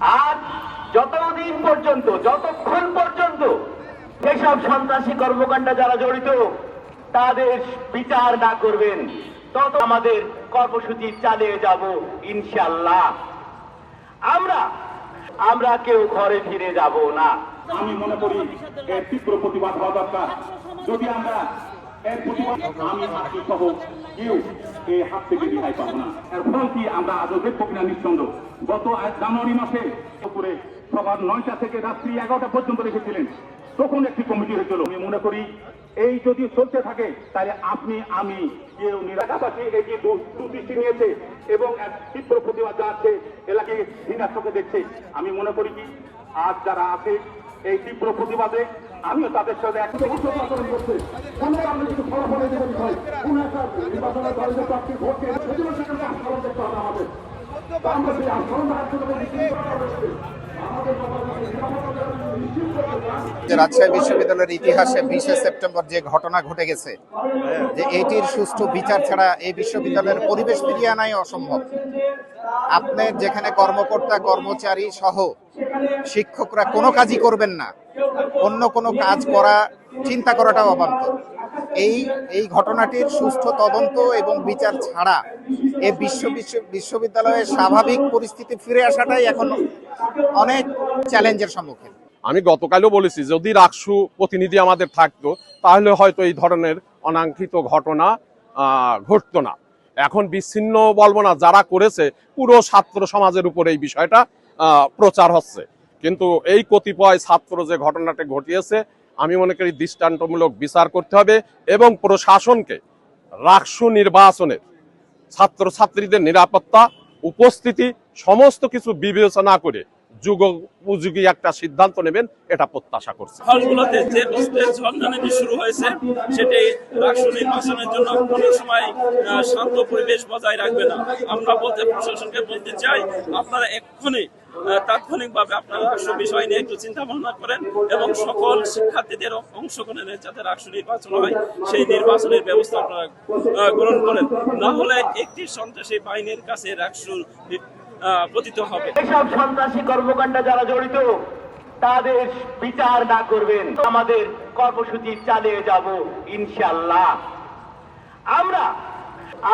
আর যতদিন পর্যন্ত, যতক্ষণ পর্যন্ত যেসব সন্ত্রাসী কর্মকাণ্ডে যারা জড়িত, তাদের বিচার না করবেন, তত আমাদের কর্মসূচি চালিয়ে যাব ইনশাল্লাহ আমরা আমরা কেউ ঘরে ফিরে যাব না। আমি মনে করি তীব্র প্রতিবাদ হওয়া দরকার। যদি আমরা এর প্রতিবাদ থেকে আমরা আজও দেখব কিনা নিঃসন্দেহ গত জানুয়ারি মাসে দুপুরে সকাল নয়টা থেকে রাত্রি এগারোটা পর্যন্ত রেখেছিলেন তখন একটি কমিটি হয়েছিল আমি মনে করি এই যদি চলতে থাকে তাহলে আপনি আমি কেউ নিরাকাশী এই যে দুদৃষ্টি নিয়েছে এবং এক তীব্র প্রতিবাদ জানাচ্ছে এলাকায় ঘৃণার দেখছে আমি মনে করি কি, আজ যারা আছে, এই তীব্র প্রতিবাদে আমিও তাদের সাথে আচরণ করছে। কোনো কারণে যদি ফলাফলে দেবেন হয় কোন একটা নির্বাচনের দলের সেগুলো সেখানে দেখতে হবে আমাদের। আমরা সেই যে রাজশাহী বিশ্ববিদ্যালয়ের ইতিহাসে বিশে সেপ্টেম্বর যে ঘটনা ঘটে গেছে যে এটির সুষ্ঠু বিচার ছাড়া এই বিশ্ববিদ্যালয়ের পরিবেশ ফিরিয়ে আনাই অসম্ভব। আপনার যেখানে কর্মকর্তা কর্মচারী সহ শিক্ষকরা কোনো কাজই করবেন না। অন্য কোনো কাজ করা, চিন্তা করাটাও অবান্তর। এই এই ঘটনাটির সুষ্ঠু তদন্ত এবং বিচার ছাড়া এ বিশ্ব বিশ্ব- বিশ্ববিদ্যালয়ের স্বাভাবিক পরিস্থিতি ফিরে আসাটাই এখন অনেক চ্যালেঞ্জের সম্মুখীন। আমি গতকালও বলেছি, যদি রাকসু প্রতিনিধি আমাদের থাকতো, তাহলে হয়তো এই ধরনের অনাকাঙ্ক্ষিত ঘটনা ঘটতো না। এখন বিচ্ছিন্ন বলব না, যারা করেছে, পুরো ছাত্র সমাজের উপর এই বিষয়টা প্রচার হচ্ছে। কিন্তু এই কতিপয় ছাত্র যে ঘটনাটি ঘটিয়েছে, আমি মনে করি দৃষ্টান্তমূলক বিচার করতে হবে এবং প্রশাসনকে রাকসু নির্বাচনের ছাত্রছাত্রীদের নিরাপত্তা, উপস্থিতি, সমস্ত কিছু বিবেচনা করে যুগ উপযোগী একটা সিদ্ধান্ত নেবেন, এটা প্রত্যাশা করছে। হলগুলোতে যে শুরু হয়েছে, সেটি নির্বাচনের জন্য কোনো সময় শান্ত পরিবেশ বজায় রাখবে না। আমরা বলতে, প্রশাসনকে বলতে চাই, আপনারা এক্ষুনি তাৎক্ষণিকভাবে আপনারা বিষয় নিয়ে একটু চিন্তা ভাবনা করেন এবং সকল শিক্ষার্থীদের অংশগ্রহণে নির্বাচন হয়, সেই নির্বাচনের ব্যবস্থা আপনারা গ্রহণ করেন। না হলে একটি সন্ত্রাসী বাহিনীর কাছে পতিত হবে। যেসব সন্ত্রাসী কর্মকাণ্ডে যারা জড়িত, তাদের বিচার না করবেন। আমাদের কর্মসূচি চালিয়ে যাব ইনশাল্লাহ আমরা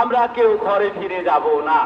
আমরা কেউ ঘরে ফিরে যাব না।